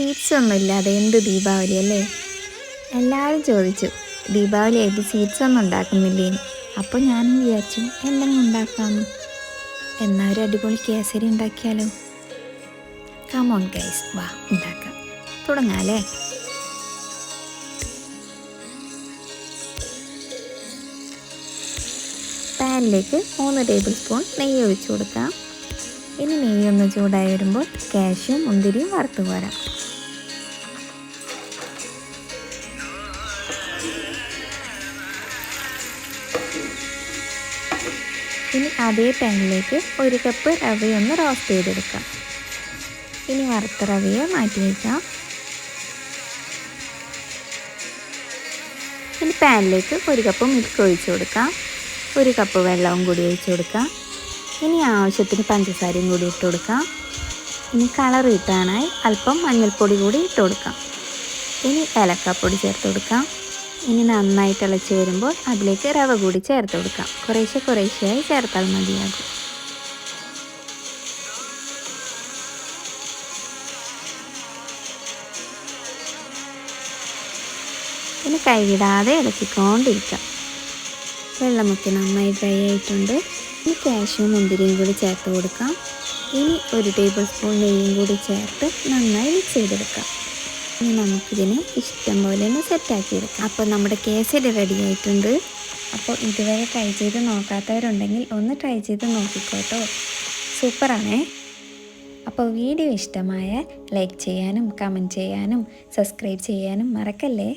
Sweets ഒന്നും ഇല്ലാതെ എന്ത് ദീപാവലി അല്ലേ? എല്ലാവരും ചോദിച്ചു ദീപാവലി ആയിട്ട് സ്വീറ്റ്സ് ഒന്നും ഉണ്ടാക്കുന്നില്ലേ അപ്പോൾ ഞാനും വിചാരിച്ചു എന്തെങ്കിലും ഉണ്ടാക്കാമെന്ന് എന്നാ ഒരു അടിപൊളി കേസരി ഉണ്ടാക്കിയാലോ? കമോൺ ഗൈസ് വാ ഉണ്ടാക്കാം. തുടങ്ങാല്ലേ പാനിലേക്ക് മൂന്ന് ടേബിൾ സ്പൂൺ നെയ്യ് ഒഴിച്ചു കൊടുക്കാം. ഇനി നെയ്യൊന്ന് ചൂടായി വരുമ്പോൾ കാഷ്യും മുന്തിരിയും വറുത്ത് പോരാം. ഇനി അതേ പാനിലേക്ക് ഒരു കപ്പ് റവയൊന്ന് റോസ്റ്റ് ചെയ്തെടുക്കാം. ഇനി വറുത്ത റവയെ മാറ്റി വയ്ക്കാം. ഇനി പാനിലേക്ക് ഒരു കപ്പ് മിൽക്ക് ഒഴിച്ചു കൊടുക്കാം. ഒരു കപ്പ് വെള്ളവും കൂടി ഒഴിച്ചു കൊടുക്കാം. ഇനി ആവശ്യത്തിന് പഞ്ചസാരയും കൂടി ഇട്ട് കൊടുക്കാം. ഇനി കളർ കിട്ടാനായി അല്പം മഞ്ഞൾപ്പൊടി കൂടി ഇട്ട് കൊടുക്കാം. ഇനി ഏലക്കാപ്പൊടി ചേർത്ത് കൊടുക്കാം. ഇനി നന്നായി തിളച്ച് വരുമ്പോൾ അതിലേക്ക് റവ കൂടി ചേർത്ത് കൊടുക്കാം. കുറേശ്ശെ കുറേശ്ശെയായി ചേർത്താൽ മതിയാകും. ഇനി കൈവിടാതെ ഇളക്കിക്കൊണ്ടിരിക്കാം. വെള്ളമൊക്കെ നന്നായി ഡ്രൈ ആയിട്ടുണ്ട്. ഇനി കാഷ്യൂ മുന്തിരിയും കൂടി ചേർത്ത് കൊടുക്കാം. ഇനി ഒരു ടേബിൾ സ്പൂൺ നെയ്യും കൂടി ചേർത്ത് നന്നായി മിക്സ് ചെയ്തെടുക്കാം. ഇനി നമുക്കിതിനെ ഇഷ്ടം പോലെ ഒന്ന് സെറ്റാക്കി എടുക്കാം. അപ്പോൾ നമ്മുടെ കേസരി റെഡി ആയിട്ടുണ്ട്. അപ്പോൾ ഇതുവരെ ട്രൈ ചെയ്ത് നോക്കാത്തവരുണ്ടെങ്കിൽ ഒന്ന് ട്രൈ ചെയ്ത് നോക്കിക്കോട്ടോ. സൂപ്പറാണേ. അപ്പോൾ വീഡിയോ ഇഷ്ടമായ ലൈക്ക് ചെയ്യാനും കമന്റ് ചെയ്യാനും സബ്സ്ക്രൈബ് ചെയ്യാനും മറക്കല്ലേ?